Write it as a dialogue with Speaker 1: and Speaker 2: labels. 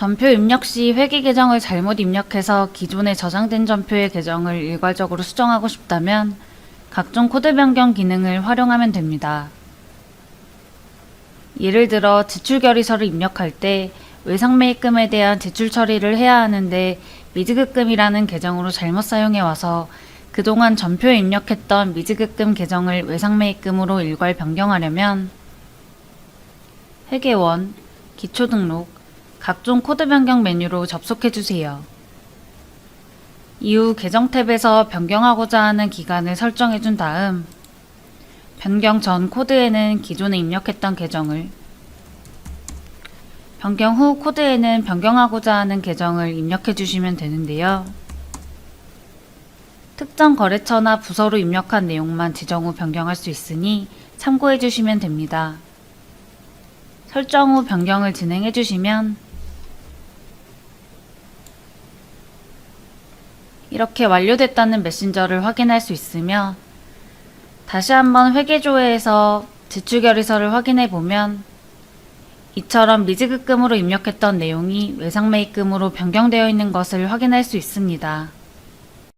Speaker 1: 전표 입력 시 회계 계정을 잘못 입력해서 기존에 저장된 전표의 계정을 일괄적으로 수정하고 싶다면 각종 코드 변경 기능을 활용하면 됩니다. 예를 들어 지출 결의서를 입력할 때 외상 매입금에 대한 제출 처리를 해야 하는데 미지급금이라는 계정으로 잘못 사용해 와서 그동안 전표에 입력했던 미지급금 계정을 외상 매입금으로 일괄 변경하려면 회계원, 기초등록, 각종 코드 변경 메뉴로 접속해 주세요. 이후 계정 탭에서 변경하고자 하는 기간을 설정해 준 다음 변경 전 코드에는 기존에 입력했던 계정을 변경 후 코드에는 변경하고자 하는 계정을 입력해 주시면 되는데요. 특정 거래처나 부서로 입력한 내용만 지정 후 변경할 수 있으니 참고해 주시면 됩니다. 설정 후 변경을 진행해 주시면 이렇게 완료됐다는 메신저를 확인할 수 있으며 다시 한번 회계조회에서 지출결의서를 확인해 보면 이처럼 미지급금으로 입력했던 내용이 외상매입금으로 변경되어 있는 것을 확인할 수 있습니다.